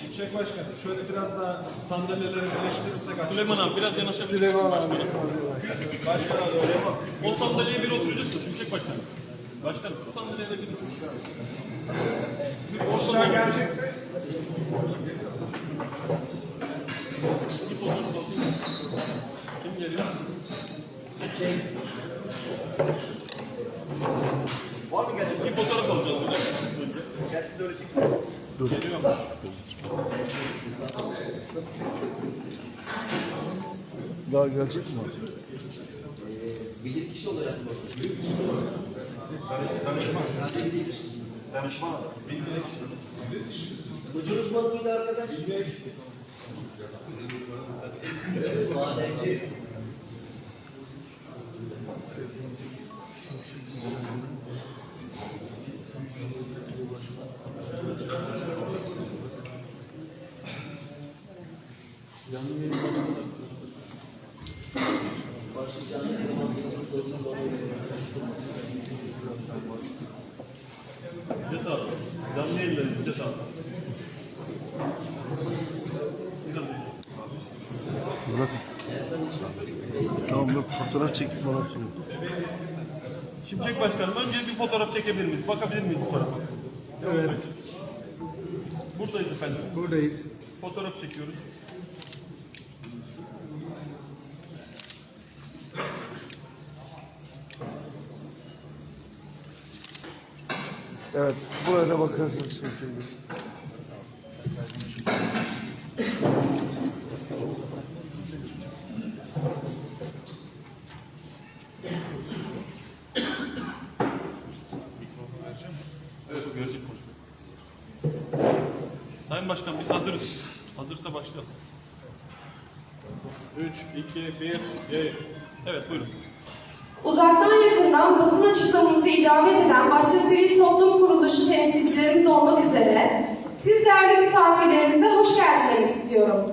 Şimşek Başkan şöyle biraz daha sandalyeleri birleştirirsek açık. Süleyman abi biraz yanaşabilir Süleyman abi. Başkan abi. O sandalyeye bir oturacaksın Şimşek Başkan. Başkan şu sandalyeye de bir Bir ortadan gelecekse fotoğraf alayım. Kim geliyor? Bir fotoğraf alacağız burada. Önce. Geliyor. daha gelecek mi? bilir kişi olarak mı? Danışman adam. Müdür uzmanı mıydı arkadaş? Madenci. Başlayacağınız zaman bir sorun bana verin. Murat. Tamam yok fotoğraf çekip bana atıyor. Şimşek Başkanım önce bir fotoğraf çekebilir miyiz? Bakabilir miyiz bu tarafa? Evet. Buradayız efendim. Buradayız. Fotoğraf çekiyoruz. Evet. Buraya da bakarsınız şimdi. Sayın Başkan biz hazırız. Hazırsa başlayalım. 3, 2, 1, yayın. Evet buyurun. Uzaktan yakından basın açıklamamızı icabet eden başta sivil toplum kuruluşu temsilcilerimiz olmak üzere siz değerli misafirlerimize hoş geldin demek istiyorum.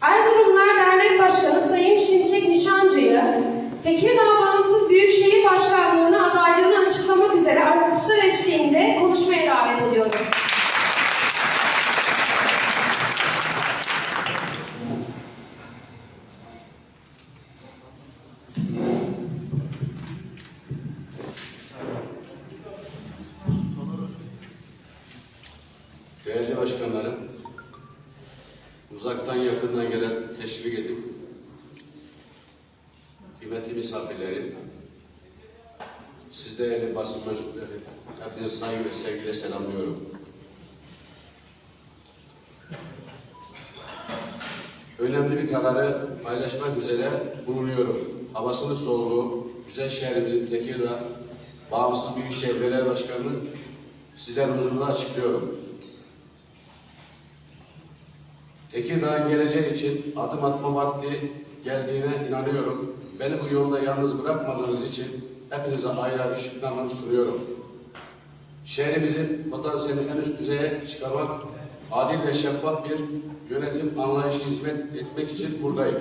Erzurumlar Dernek Başkanı Sayın Şimşek Nişancı'yı Tekirdağ Bağımsız Büyükşehir Başkanlığı'na adaylığını açıklamak üzere alkışlar eşliğinde konuşmaya davet ediyorum. Değerli başkanlarım, uzaktan yakından gelen teşvik edip kıymetli misafirlerim, siz değerli basın mensupları, hepinizi saygı ve sevgiyle selamlıyorum. Önemli bir kararı paylaşmak üzere bulunuyorum. Havasını soluğu, güzel şehrimizin Tekirdağ, Bağımsız Büyükşehir Belediye Başkanı'nı sizlerin huzurunda açıklıyorum. Tekirdağ'ın geleceği için adım atma vakti geldiğine inanıyorum. Beni bu yolda yalnız bırakmadığınız için hepinize ayrı ayrı şükranlarımı sunuyorum. Şehrimizin potansiyelini en üst düzeye çıkarmak, adil ve şeffaf bir yönetim anlayışı hizmet etmek için buradayım.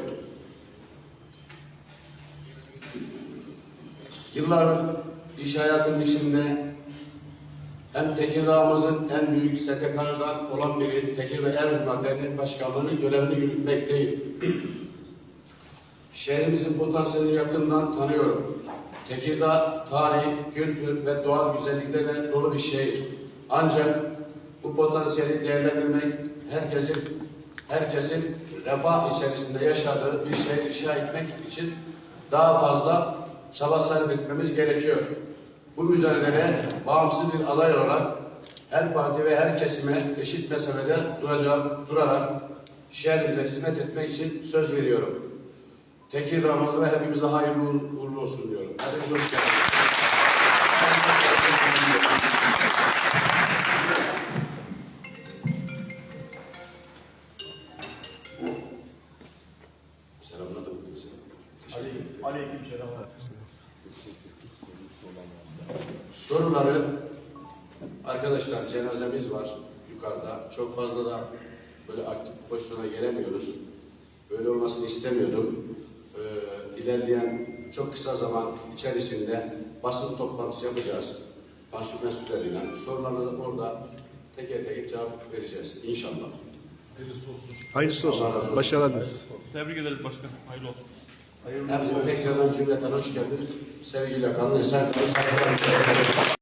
Yılların iş hayatının içinde hem Tekirdağ'ımızın en büyük STK'lardan olan biri Tekirdağ Erzurumlar Dernek Başkanlığı'nı görevini yürütmekteyim. Şehrimizin potansiyelini yakından tanıyorum. Tekirdağ tarih, kültür ve doğal güzelliklerle dolu bir şehir. Ancak bu potansiyeli değerlendirmek herkesin herkesin refah içerisinde yaşadığı bir şehir inşa etmek için daha fazla çaba sarf etmemiz gerekiyor. Bu mücadeleye bağımsız bir aday olarak her parti ve her kesime eşit mesafede duracağım, durarak şehrimize hizmet etmek için söz veriyorum. Tekirdağ'ımıza ve hepimize hayırlı uğurlu olsun diyorum. Hepiniz hoş geldiniz. Soruları arkadaşlar cenazemiz var yukarıda. Çok fazla da böyle aktif pozisyona gelemiyoruz. Böyle olmasını istemiyordum. Ee, ilerleyen çok kısa zaman içerisinde basın toplantısı yapacağız. Basın mensupleriyle. Sorularına da orada teker teker cevap vereceğiz inşallah. Hayırlısı olsun. olsun. Başarılar dileriz. Tebrik ederiz başkanım. Hayırlı olsun. Hepinize tekrardan cümleten hoş geldiniz. Sevgiyle kalın. Esen kalın.